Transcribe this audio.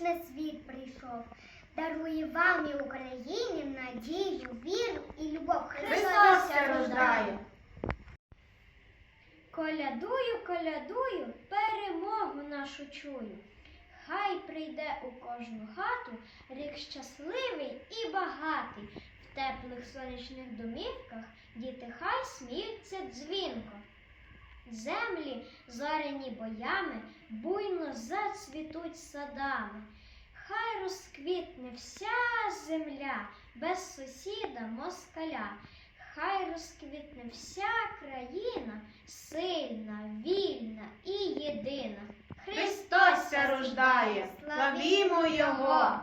на світ прийшов. Дарує вам і Україні надію, віру і любов. Христос рождає. Колядую, колядую, перемогу нашу чую. Хай прийде у кожну хату рік щасливий і багатий. В теплих сонячних домівках діти хай сміються дзвінко. Землі, зоряні боями, буйно зацвітуть садами. Хай розквітне вся земля без сусіда москаля. Хай розквітне вся країна, сильна, вільна і єдина. Христос рождає, славімо Його!